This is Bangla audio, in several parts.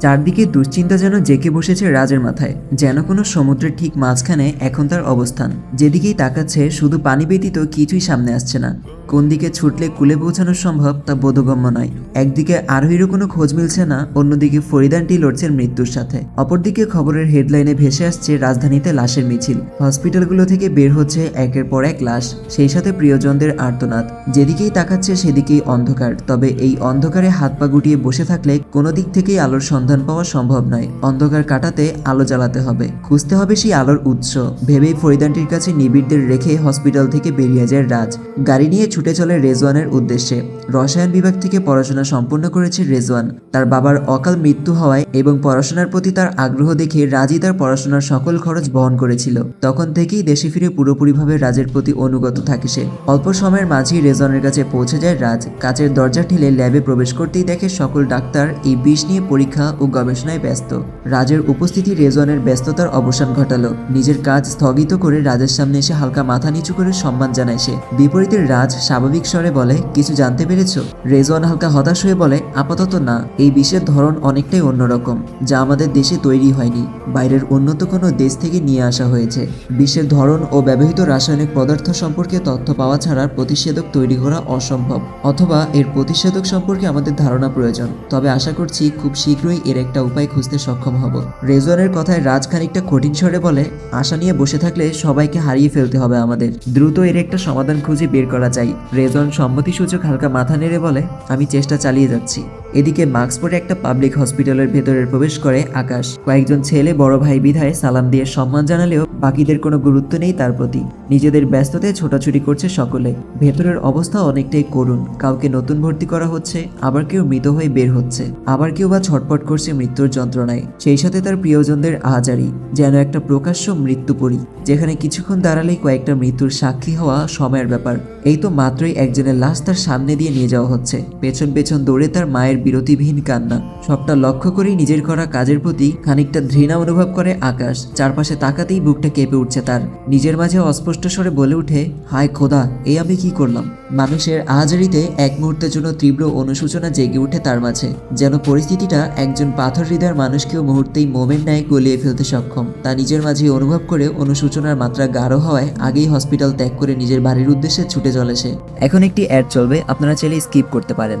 চারদিকে দুশ্চিন্তা যেন জেঁকে বসেছে রাজের মাথায়, যেন কোনো সমুদ্রের ঠিক মাঝখানে এখন তার অবস্থান। যেদিকেই তাকাচ্ছে, শুধু পানি ব্যতীত কিছুই সামনে আসছে না। কোন দিকে ছুটলে কুলে পৌঁছানো সম্ভব তা বোধগম্য নয়। একদিকে আরোহীরও কোনো খোঁজ মিলছে না, অন্যদিকে ফরিদানটি লড়ছেন মৃত্যুর সাথে। অপরদিকে খবরের হেডলাইনে ভেসে আসছে রাজধানীতে লাশের মিছিল। হসপিটালগুলো থেকে বের হচ্ছে একের পর এক লাশ, সেই সাথে প্রিয়জনদের আর্তনাদ। যেদিকেই তাকাচ্ছে সেদিকেই অন্ধকার, তবে এই অন্ধকারে হাত পা গুটিয়ে বসে থাকলে কোনো দিক থেকেই আলোর সন্ধান পাওয়া সম্ভব নয়। অন্ধকার কাটাতে আলো জ্বালাতে হবে। খুঁজতে হবে সেই আলোর উৎস। ভেবেই ফরিদানটির কাছে নিবিড়দের রেখে হসপিটাল থেকে বেরিয়ে যায় রাজ। গাড়ি নিয়ে ছুটে চলে রেজওয়ানের উদ্দেশ্যে। রসায়ন বিভাগ থেকে পড়াশোনা সম্পূর্ণ করেছে রেজওয়ান। তার বাবার অকাল মৃত্যু হওয়ায় এবং পড়াশোনার প্রতি তার আগ্রহ দেখে রাজই তার পড়াশোনার সকল খরচ বহন করেছিল। তখন থেকেই দেশে ফিরে পুরোপুরিভাবে রাজের প্রতি অনুগত থাকে সে। অল্প সময়ের মাঝেই রেজওয়ানের কাছে পৌঁছে যায় রাজ। কাচের দরজা ঠেলে ল্যাবে প্রবেশ করতেই দেখে সকল ডাক্তার এই বিষ নিয়ে পরীক্ষা ও গবেষণায় ব্যস্ত। রাজের উপস্থিতি রেজওয়ানের ব্যস্ততার অবসান ঘটালো। নিজের কাজ স্থগিত করে রাজের সামনে এসে হালকা মাথা নিচু করে সম্মান জানায় সে। বিপরীতে রাজ স্বাভাবিক স্বরে বলে, কিছু জানতে পেরেছ? রেজওয়ান হালকা হতাশ হয়ে বলে, আপাতত না, এই বিষের ধরন অনেকটাই অন্যরকম, যা আমাদের দেশে তৈরি হয়নি, বাইরের উন্নত কোনো দেশ থেকে নিয়ে আসা হয়েছে। বিষের ধরন ও ব্যবহৃত রাসায়নিক পদার্থ সম্পর্কে তথ্য পাওয়া ছাড়া প্রতিষেধক তৈরি করা অসম্ভব, অথবা এর প্রতিষেধক সম্পর্কে আমাদের ধারণা প্রয়োজন। তবে আশা করছি, খুব শীঘ্রই এর একটা উপায় খুঁজতে সক্ষম হব। রেজওয়ানের কথায় রাজ খানিকটা কঠিন স্বরে বলে, আশা নিয়ে বসে থাকলে সবাইকে হারিয়ে ফেলতে হবে আমাদের। দ্রুত এর একটা সমাধান খুঁজে বের করা চাই রেজওয়ান সম্মতিসূচক হালকা মাথা নেড়ে বলে আমি চেষ্টা চালিয়ে যাচ্ছি। এদিকে মাস্ক পরে একটা পাবলিক হসপিটালের ভেতরে প্রবেশ করে আকাশ। কয়েকজন ছেলে, বড় ভাই বিধায় সালাম দিয়ে সম্মান জানালেও বাকিদের কোনো গুরুত্ব নেই তার প্রতি। নিজেদের ব্যস্ততায় ছোটাছুটি করছে সকলে। ভেতরের অবস্থা অনেকটাই করুণ। কাউকে নতুন ভর্তি করা হচ্ছে, আবার কেউ মৃত হয়ে বের হচ্ছে। আবার কেউ বা ছটপট করছে মৃত্যুর যন্ত্রণায়। সেই সাথে তার প্রিয়জনদের আহাজারি, যেন একটা প্রকাশ্য মৃত্যুপুরী, যেখানে কিছুক্ষণ দাঁড়ালেই কয়েকটা মৃত্যুর সাক্ষী হওয়া সময়ের ব্যাপার। এই তো মাত্রই একজনের লাশ তার সামনে দিয়ে নিয়ে যাওয়া হচ্ছে। পেছন পেছন দৌড়ে তার মায়ের বিরতিবিহীন কান্না। সবটা লক্ষ্য করেই নিজের করা কাজের প্রতি খানিকটা ঘৃণা অনুভব করে আকাশ। চারপাশে তাকাতেই বুকটা কেঁপে উঠছে তার। নিজের মাঝে অস্পষ্ট স্বরে বলে উঠে, হায় খোদা এই আমি কি করলাম? মানুষের আহাজারিতে এক মুহূর্তের জন্য তীব্র অনুশোচনা জেগে উঠে তার মাঝে, যেন পরিস্থিতিটা একজন পাথর হৃদয়ের মানুষকেও মুহূর্তেই মোমের ন্যায় গলিয়ে ফেলতে সক্ষম। তা নিজের মাঝে অনুভব করে অনুশোচনার মাত্রা গাঢ় হওয়ায় আগেই হসপিটাল ত্যাগ করে নিজের বাড়ির উদ্দেশ্যে ছুটে চলেছে। এখন একটি অ্যাড চলবে, আপনারা চাইলে স্কিপ করতে পারেন।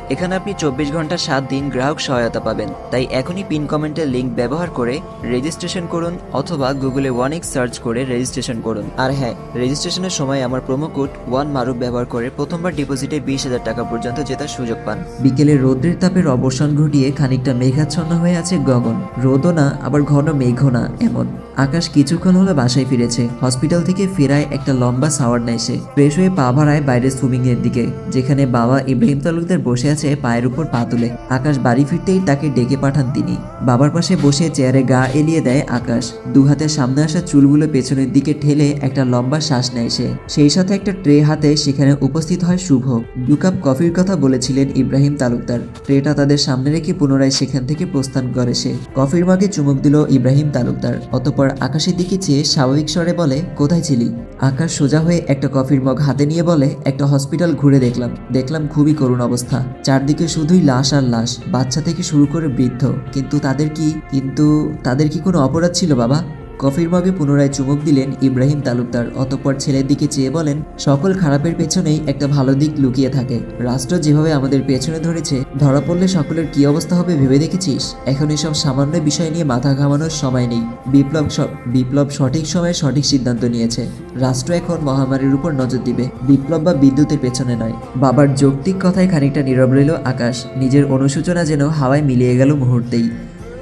এখানে আপনি চব্বিশ ঘণ্টা সাত দিন গ্রাহক সহায়তা পাবেন। তাই এখনই পিন কমেন্টের লিঙ্ক ব্যবহার করে রেজিস্ট্রেশন করুন অথবা গুগলে ওয়ান এক্স সার্চ করে রেজিস্ট্রেশন করুন। আর হ্যাঁ রেজিস্ট্রেশনের সময় আমার প্রোমো কোড ওয়ান মারুফ ব্যবহার করে প্রথমবার ডিপোজিটে বিশ হাজার টাকা পর্যন্ত জেতার সুযোগ পান। বিকেলে রৌদ্রের তাপের অবসান ঘটিয়ে খানিকটা মেঘাচ্ছন্ন হয়ে আছে গগন। রোদও না, আবার ঘন মেঘও না, এমন। আকাশ কিছুক্ষণ হলো বাসায় ফিরেছে। হসপিটাল থেকে ফেরায় একটা লম্বা সাওয়ার নেয় সে। ফ্রেশ হয়ে পা ভাড়ায় বাইরে সুইমিং এর দিকে, যেখানে বাবা ইব্রাহিম তালুকদার বসে আছে পায়ের উপর পা তুলে। আকাশ বাড়ি ফিরতেই তাকে ডেকে পাঠান তিনি। বাবার পাশে বসে চেয়ারে গা এলিয়ে দেয় আকাশ। দু হাতের সামনে আসা চুলগুলো পেছনের দিকে ঠেলে একটা লম্বা শ্বাস নেয় সে। সেই সাথে একটা ট্রে হাতে সেখানে উপস্থিত হয় শুভ। দু কাপ কফির কথা বলেছিলেন ইব্রাহিম তালুকদার। ট্রেটা তাদের সামনে রেখে পুনরায় সেখান থেকে প্রস্থান করে সে। কফির মাগে চুমুক দিল ইব্রাহিম তালুকদার, অতপর আকাশের দিকে চেয়ে স্বাভাবিক স্বরে বলে, কোথায় ছিলি? আকাশ সোজা হয়ে একটা কফির মগ হাতে নিয়ে বলে, একটা হসপিটাল ঘুরে দেখলাম। দেখলাম খুবই করুণ অবস্থা। চারদিকে শুধুই লাশ আর লাশ। বাচ্চা থেকে শুরু করে বৃদ্ধ। কিন্তু তাদের কি, কিন্তু তাদের কি কোনো অপরাধ ছিল বাবা? কফির মগে পুনরায় চুমুক দিলেন ইব্রাহিম তালুকদার। অতঃপর ছেলের দিকে চেয়ে বলেন, সকল খারাপের পেছনেই একটা ভালো দিক লুকিয়ে থাকে। রাষ্ট্র যেভাবে আমাদের পেছনে ধরেছে, ধরা পড়লে সকলের কি অবস্থা হবে ভেবে দেখেছিস? এখন এসব সামান্য বিষয় নিয়ে মাথা ঘামানোর সময় নেই। বিপ্লব বিপ্লব সঠিক সময়ে সঠিক সিদ্ধান্ত নিয়েছে। রাষ্ট্র এখন মহামারীর উপর নজর দিবে। বিপ্লব বা বিদ্যুতের পেছনে নয়। বাবার যৌক্তিক কথায় খানিকটা নীরব রইল আকাশ। নিজের অনুশোচনা যেন হাওয়ায় মিলিয়ে গেল মুহূর্তেই।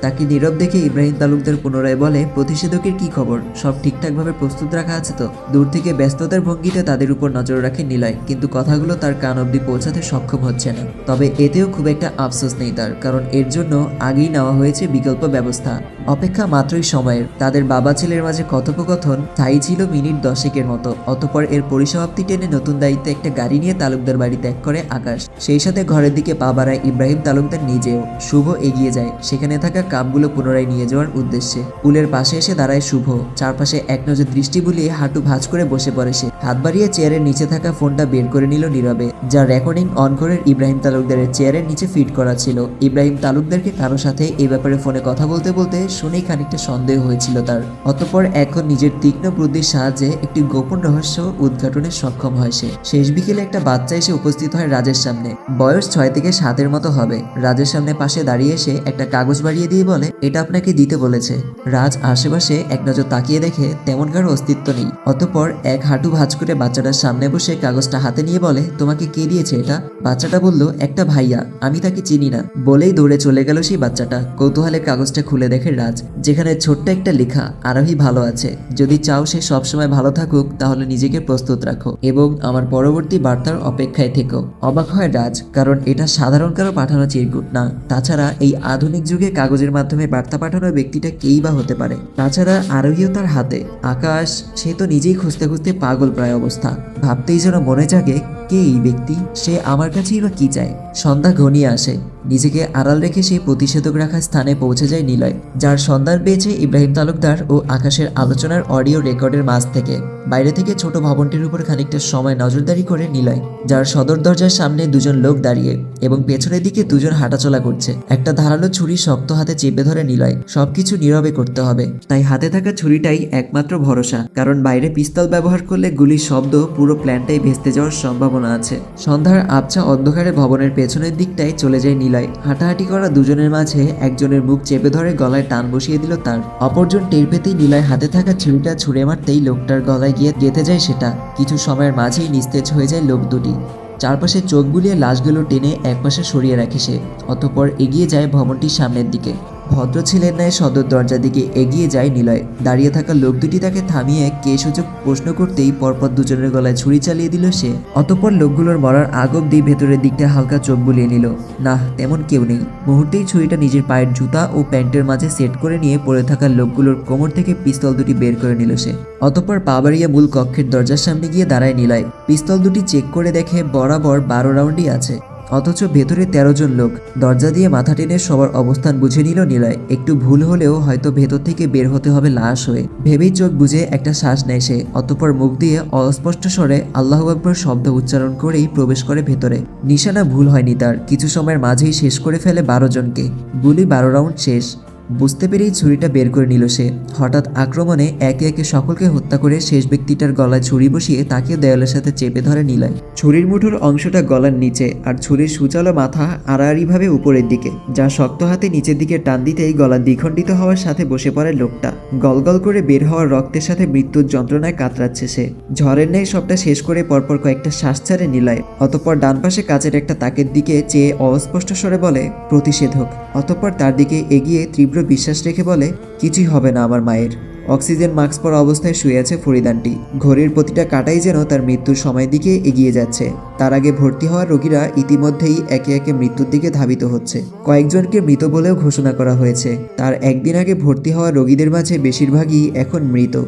তাকে নীরব দেখে ইব্রাহিম তালুকদার পুনরায় বলে, প্রতিষেধকের কি খবর? সব ঠিকঠাকভাবে প্রস্তুত রাখা আছে তো? দূর থেকে ব্যস্ততার ভঙ্গিতে তাদের উপর নজর রাখে নিলয়, কিন্তু কথাগুলো তার কান অবধি পৌঁছাতে সক্ষম হচ্ছে না। তবে এতেও খুব একটা আফসোস নেই তার, কারণ এর জন্য আগেই নেওয়া হয়েছে বিকল্প ব্যবস্থা। অপেক্ষা মাত্রই সময়ের, তাদের বাবা ছেলের মাঝে কথোপকথন স্থায়ী ছিল মিনিট দশেকের মতো। অতপর এর পরিসমাপ্তি টেনে নতুন দায়িত্বে একটা গাড়ি নিয়ে তালুকদার বাড়ি ত্যাগ করে আকাশ। সেই সাথে ঘরের দিকে পা বাড়ায় ইব্রাহিম তালুকদার নিজেও। শুভ এগিয়ে যায়, সেখানে থাকা কাপগুলো পুনরায় নিয়ে যাওয়ার উদ্দেশ্যে। পুলের পাশে এসে দাঁড়ায় শুভ। চারপাশে এক নজর দৃষ্টি বুলিয়ে হাঁটু ভাঁজ করে বসে পড়ে সে। হাত বাড়িয়ে চেয়ারের নিচে থাকা ফোনটা বের করে নিল নীরবে যা রেকর্ডিং অন করে ইব্রাহিম তালুকদারের চেয়ারের নিচে ফিট করা ছিল। ইব্রাহিম তালুকদারকে কারও সাথে এই ব্যাপারে ফোনে কথা বলতে বলতে শুনেই খানিকটা সন্দেহ হয়েছিল তার। অতঃপর এখন নিজের তীক্ষ্ণ বুদ্ধির সাহায্যে একটি গোপন রহস্য উদ্ঘাটনে সক্ষম হয় সে। শেষ বিকেলে একটা বাচ্চা এসে উপস্থিত হয় রাজের সামনে। বয়স ছয় থেকে সাতের মতো হবে। রাজের সামনে পাশে দাঁড়িয়ে এসে একটা কাগজ বাড়িয়ে দিয়ে বলে, এটা আপনাকে দিতে বলেছে। রাজ আশেপাশে এক নজর তাকিয়ে দেখে তেমন কারও অস্তিত্ব নেই। অতঃপর এক হাঁটু ভাঁজ করে বাচ্চাটার সামনে বসে কাগজটা হাতে নিয়ে বলে, তোমাকে কে দিয়েছে এটা? বাচ্চাটা বলল, একটা ভাইয়া, আমি তাকে চিনি না। বলেই দৌড়ে চলে গেল সেই বাচ্চাটা। কৌতূহলে কাগজটা খুলে দেখে রাজ, যেখানে ছোট্ট একটা লেখা, আরোহী ভালো আছে। যদি চাও সে সবসময় ভালো থাকুক, তাহলে নিজেকে প্রস্তুত রাখো এবং আমার পরবর্তী বার্তার অপেক্ষায় থেকো। অবাক হয় রাজ, কারণ এটা সাধারণ কারও পাঠানো চিরকুট না। তাছাড়া এই আধুনিক যুগে কাগজের মাধ্যমে বার্তা পাঠানোর ব্যক্তিটা কেই বা হতে পারে। তাছাড়া আরোহীও তার হাতে। আকাশ, সে তো নিজেই খুঁজতে খুঁজতে পাগল প্রায় অবস্থা। ভাবতেই যেন মনে জাগে, কে এই ব্যক্তি? সে আমার কাছেই বা কি চায়? সন্ধ্যা ঘনিয়ে আসে। নিজেকে আড়াল রেখে সেই প্রতিষেধক রাখার স্থানে পৌঁছে যায় নিলয়। যার সন্ধান পেয়েছে ইব্রাহিম তালুকদার ও আকাশের আলোচনার অডিও রেকর্ডের মাঝ থেকে। বাইরে থেকে ছোট ভবনটির উপর খানিকটা সময় নজরদারি করে নিলয়, যার সদর দরজার সামনে দুজন লোক দাঁড়িয়ে এবং পেছনের দিকে দুজন হাঁটাচলা করছে। একটা ধারালো ছুরি শক্ত হাতে চেপে ধরে নিলয়, সবকিছু নীরবে করতে হবে। তাই হাতে থাকা ছুরিটাই একমাত্র ভরসা, কারণ বাইরে পিস্তল ব্যবহার করলে গুলির শব্দ পুরো প্ল্যানটাই ভেস্তে যাওয়ার সম্ভাবনা আছে। সন্ধ্যার আবছা অন্ধকারে ভবনের পেছনের দিকটায় চলে যায় নিলয়। হাঁটাহাঁটি করা দুজনের মাঝে একজনের মুখ চেপে ধরে গলায় টান বসিয়ে দিল তার। অপরজন টের পেতেই নিলয় হাতে থাকা ছুরিটা ছুঁড়ে মারতেই লোকটার গলায় গিয়ে গেঁথে যায় সেটা। কিছু সময়ের মাঝেই নিস্তেজ হয়ে যায় লোক দুটি। চারপাশে চোখ বুলিয়ে লাশগুলো টেনে একপাশে সরিয়ে রাখে সে, অতপর এগিয়ে যায় ভবনটির সামনের দিকে। ভদ্র ছেলের ন্যায় সদর দরজার দিকে এগিয়ে যায় নিলয়। দাঁড়িয়ে থাকা লোক দুটি তাকে থামিয়ে কে সুযোগ প্রশ্ন করতেই পরপর দুজনের গলায় ছুরি চালিয়ে দিল সে। অতঃপর লোকগুলোর মরার আগ অব্দি ভেতরের দিকটা হালকা চোখ বুলিয়ে নিল। না, তেমন কেউ নেই। মুহূর্তেই ছুরিটা নিজের পায়ের জুতা ও প্যান্টের মাঝে সেট করে নিয়ে পড়ে থাকা লোকগুলোর কোমর থেকে পিস্তল দুটি বের করে নিল সে। অতঃপর পা বাড়িয়ে মূল কক্ষের দরজার সামনে গিয়ে দাঁড়ায় নিলয়। পিস্তল দুটি চেক করে দেখে বরাবর বারো রাউন্ডই আছে। অথচ ভেতরে তেরো জন লোক। দরজা দিয়ে মাথা টেনে সবার অবস্থান বুঝে নিল নিলয়। একটু ভুল হলেও হয়তো ভেতর থেকে বের হতে হবে লাশ হয়ে। ভেবেই চোখ বুঝে একটা শ্বাস নেয় সে। অতপর মুখ দিয়ে অস্পষ্ট স্বরে আল্লাহ আকবর শব্দ উচ্চারণ করেই প্রবেশ করে ভেতরে। নিশানা ভুল হয়নি তার। কিছু সময়ের মাঝেই শেষ করে ফেলে বারো জনকে। গুলি বারো রাউন্ড শেষ। বুঝতে পেরেই ছুরিটা বের করে নিল সে। হঠাৎ আক্রমণে একে একে সকলকে হত্যা করে শেষ ব্যক্তিটার গলায় ছুরি বসিয়ে তাকে দেয়ালের সাথে চেপে ধরে নিলয় ছুরির মুঠোর অংশটা গলার নিচে আর ছুরির সুচালো মাথা আড়াআড়িভাবে উপরের দিকে, যা শক্ত হাতে নিচের দিকে টান দিতেই গলা দ্বিখণ্ডিত হওয়ার সাথে বসে পড়ে লোকটা। গলগল করে বের হওয়ার রক্তের সাথে মৃত্যুর যন্ত্রণায় কাতরাচ্ছে সে। ঝড়ের ন্যায় সবটা শেষ করে পরপর কয়েকটা শ্বাস ছাড়ে নিলয়, অতঃপর ডান পাশে কাচের একটা তাকের দিকে চেয়ে অস্পষ্ট স্বরে বলে, প্রতিষেধক। অতঃপর তার দিকে এগিয়ে তীব্র বিশ্বাস রেখে বলে, কিছুই হবে না আমার মায়ের। অক্সিজেন মাস্ক পরা অবস্থায় শুয়ে আছে ফরিদানটি ঘড়ির প্রতিটা কাটাই যেন তার মৃত্যুর সময়ের দিকে এগিয়ে যাচ্ছে। তার আগে ভর্তি হওয়া রোগীরা ইতিমধ্যেই একে একে মৃত্যুর দিকে ধাবিত হচ্ছে। কয়েকজনকে মৃত বলেও ঘোষণা করা হয়েছে। তার একদিন আগে ভর্তি হওয়া রোগীদের মাঝে বেশিরভাগই এখন মৃত।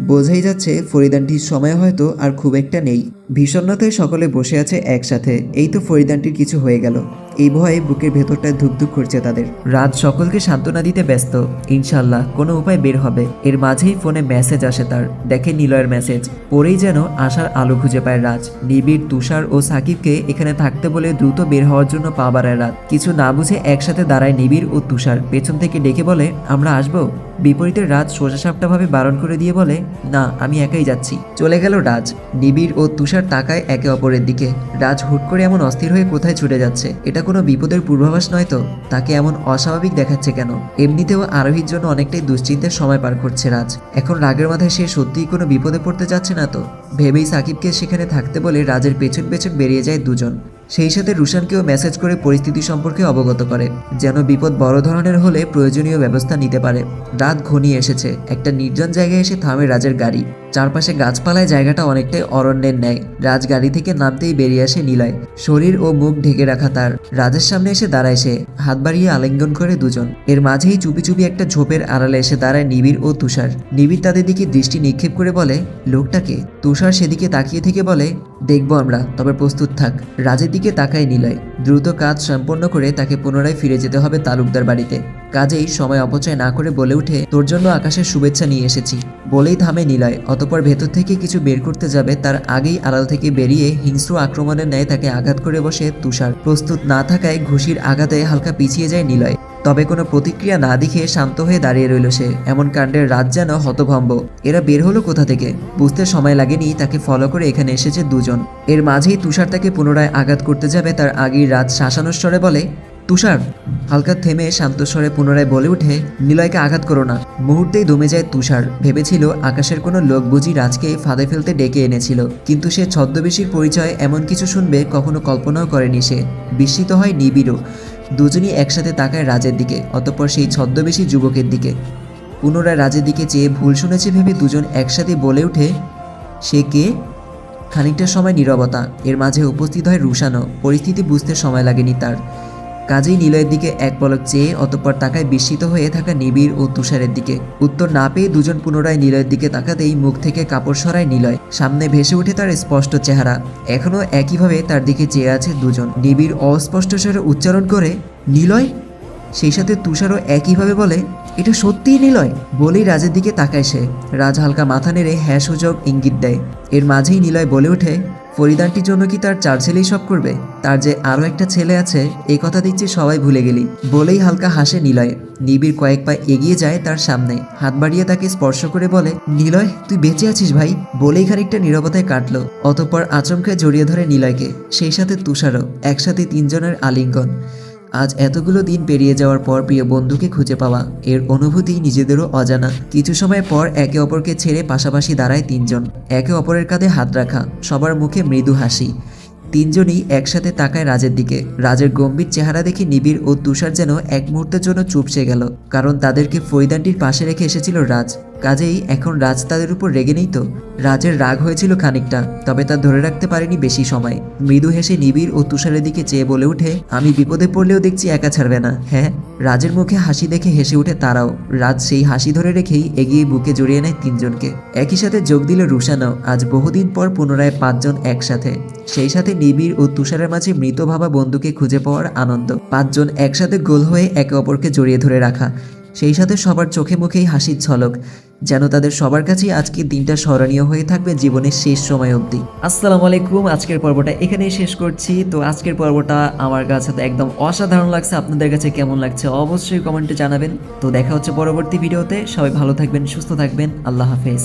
বোঝাই যাচ্ছে ফরিদানটির সময় হয়তো আর খুব একটা নেই। ভীষণতায় সকলে বসে আছে একসাথে। এই তো ফরিদানটির কিছু হয়ে গেল। এই ভয়ে বুকের ভেতরটা ধুকধুক করছে তাদের। রাত সকলকে সান্ত্বনা দিতে ব্যস্ত। ইনশাল্লাহ কোনো উপায় বের হবে। এর মাঝেই ফোনে মেসেজ আসে তার। দেখে নিলয়ের মেসেজ পরেই যেন আশার আলো খুঁজে পায় রাজ। নিবিড় তুষার ও সাকিবকে এখানে থাকতে বলে দ্রুত বের হওয়ার জন্য পা বাড়ায় রাত কিছু না বুঝে একসাথে দাঁড়ায় নিবিড় ও তুষার। পেছন থেকে ডেকে বলে, আমরা আসব? বিপরীতে রাজ সোজাসাপটাভাবে বারণ করে দিয়ে বলে, না, আমি একাই যাচ্ছি। চলে গেল রাজ। নিবিড় ও তুষার তাকায় একে অপরের দিকে। রাজ হুট করে এমন অস্থির হয়ে কোথায় ছুটে যাচ্ছে? এটা কোনো বিপদের পূর্বাভাস নয় তো? তাকে এমন অস্বাভাবিক দেখাচ্ছে কেন? এমনিতেও আরোহীর জন্য অনেকটাই দুশ্চিন্তার সময় পার করছে রাজ। এখন রাগের মাথায় সে সত্যিই কোনো বিপদে পড়তে যাচ্ছে না তো? ভেবেই সাকিবকে সেখানে থাকতে বলে রাজের পেছন পেছন বেরিয়ে যায় দুজন। সেই সাথে রুশানকেও মেসেজ করে পরিস্থিতি সম্পর্কে অবগত করে, যেন বিপদ বড় ধরনের হলে প্রয়োজনীয় ব্যবস্থা নিতে পারে। রাত ঘনিয়ে এসেছে। একটা নির্জন জায়গায় এসে থামে রাজের গাড়ি। চারপাশে গাছপালায় জায়গাটা অনেকটাই অরণ্যের ন্যায়। রাজ গাড়ি থেকে নামতেই বেরিয়ে আসে নিলয়। শরীর ও মুখ ঢেকে রাখা তার। রাজের সামনে এসে দাঁড়ায় সে। হাত বাড়িয়ে আলিঙ্গন করে দুজন। এর মাঝেই চুপি চুপি একটা ঝোপের আড়ালে এসে দাঁড়ায় নিবিড় ও তুষার। নিবিড় তাদের দিকে দৃষ্টি নিক্ষেপ করে বলে লোকটাকে তুষার সেদিকে তাকিয়ে থেকে বলে, দেখব আমরা, তবে প্রস্তুত থাক। রাজের দিকে তাকায় নিলয়। দ্রুত কাজ সম্পন্ন করে তাকে পুনরায় ফিরে যেতে হবে তালুকদার বাড়িতে। কাজেই সময় অপচয় না করে বলে উঠে, তোর জন্য আকাশের শুভেচ্ছা নিয়ে এসেছি। বলেই থামে নিলয়। অতপর ভেতর থেকে কিছু বের করতে যাবে, তার আগেই আড়াল থেকে বেরিয়ে হিংস্র আক্রমণের ন্যায় তাকে আঘাত করে বসে তুষার। প্রস্তুত না থাকায় ঘুষির আঘাতে হালকা পিছিয়ে যায় নিলয়। তবে কোনো প্রতিক্রিয়া না দেখে শান্ত হয়ে দাঁড়িয়ে রইল সে। এমন কাণ্ডের রাত যেন হতভম্ব। এরা বের হলো কোথা থেকে? বুঝতে সময় লাগেনি তাকে ফলো করে এখানে এসেছে দুজন। এর মাঝেই তুষার তাকে পুনরায় আঘাত করতে যাবে তার আগেই রাত শাসানোর স্বরে বলে, তুষার! হালকা থেমে শান্তস্বরে পুনরায় বলে উঠে, নিলয়কে আঘাত করো না। মুহূর্তেই দমে যায় তুষার। ভেবেছিল আকাশের কোনো লোক বুঝি রাজকে ফাঁদে ফেলতে ডেকে এনেছিল। কিন্তু সে ছদ্মবেশীর পরিচয় এমন কিছু শুনবে কখনো কল্পনাও করেনি সে। বিস্মিত হয় নিবিড়ও দুজনই একসাথে তাকায় রাজের দিকে, অতঃপর সেই ছদ্মবেশী যুবকের দিকে। পুনরায় রাজের দিকে চেয়ে ভুল শুনেছে ভেবে দুজন একসাথে বলে ওঠে, সে কে? খানিকটা সময় নীরবতা। এর মাঝে উপস্থিত হয় রুশানো পরিস্থিতি বুঝতে সময় লাগেনি তার। কাজেই নিলয়ের দিকে এক পলক চেয়ে অতঃপর তাকায় বিস্মিত হয়ে থাকা নিবিড় ও তুষারের দিকে। উত্তর না পেয়ে দুজন পুনরায় নিলয়ের দিকে তাকাতেই মুখ থেকে কাপড় সরায় নিলয়। সামনে ভেসে ওঠে তার স্পষ্ট চেহারা। এখনও একইভাবে তার দিকে চেয়ে আছে দুজন। নিবিড় অস্পষ্ট স্বরে উচ্চারণ করে, নিলয়? সেই সাথে তুষারও একইভাবে বলে, এটা সত্যিই নিলয়? বলেই রাজের দিকে তাকায় সে। রাজ হালকা মাথা নেড়ে হ্যাঁ সুযোগ ইঙ্গিত দেয়। এর মাঝেই নিলয় বলে ওঠে ফরিদানটির জন্য কি তার চার ছেলেই সব করবে? তার যে আরও একটা ছেলে আছে এই কথা দেখছি সবাই ভুলে গেলি। বলেই হালকা হাসে নিলয়। নিবিড় কয়েক পা এগিয়ে যায় তার সামনে। হাত বাড়িয়ে তাকে স্পর্শ করে বলে, নিলয়, তুই বেঁচে আছিস ভাই? বলেই খানিকটা নিরবতায় কাটলো। অতঃপর আচমকে জড়িয়ে ধরে নিলয়কে, সেই সাথে তুষারও, একসাথে তিনজনের আলিঙ্গন। আজ এতগুলো দিন পেরিয়ে যাওয়ার পর প্রিয় বন্ধুকে খুঁজে পাওয়া। এর অনুভূতি নিজেদেরও অজানা। কিছু সময় পর একে অপরকে ছেড়ে পাশাপাশি দাঁড়ায় তিনজন। একে অপরের কাঁধে হাত রাখা, সবার মুখে মৃদু হাসি। তিনজনই একসাথে তাকায় রাজের দিকে। রাজের গম্ভীর চেহারা দেখে নিবিড় ও তুষার যেন এক মুহূর্তের জন্য চুপসে গেল। কারণ তাদেরকে ফৈদানটির পাশে রেখে এসেছিল রাজ। কাজেই এখন রাজ তাদের উপর রেগে নেই তো। রাজের রাগ হয়েছিল খানিকটা, তবে তা ধরে রাখতে পারেনি বেশি সময়। মৃদু হেসে নিবিড় ও তুষারের দিকে চেয়ে বলে উঠে আমি বিপদে পড়লেও দেখছি একা ছাড়বে না। হ্যাঁ? রাজের মুখে হাসি দেখে হেসে উঠে তারাও। রাজ সেই হাসি ধরে রেখেই এগিয়ে বুকে জড়িয়ে নেয় তিনজনকে। একই সাথে যোগ দিল রুশানাও, আজ বহুদিন পর পুনরায় পাঁচজন একসাথে। সেই সাথে নিবিড় ও তুষারের মাঝে মৃত ভাবা বন্ধুকে খুঁজে পাওয়ার আনন্দ। পাঁচজন একসাথে গোল হয়ে একে অপরকে জড়িয়ে ধরে রাখা। সেই সাথে সবার চোখে মুখেই হাসির ঝলক, যেন তাদের সবার কাছেই আজকের দিনটা স্মরণীয় হয়ে থাকবে জীবনের শেষ সময় অবধি। আসসালামু আলাইকুম, আজকের পর্বটা এখানেই শেষ করছি। তো আজকের পর্বটা আমার কাছে তো একদম অসাধারণ লাগছে। আপনাদের কাছে কেমন লাগছে অবশ্যই কমেন্টে জানাবেন। তো দেখা হচ্ছে পরবর্তী ভিডিওতে। সবাই ভালো থাকবেন, সুস্থ থাকবেন। আল্লাহ হাফেজ।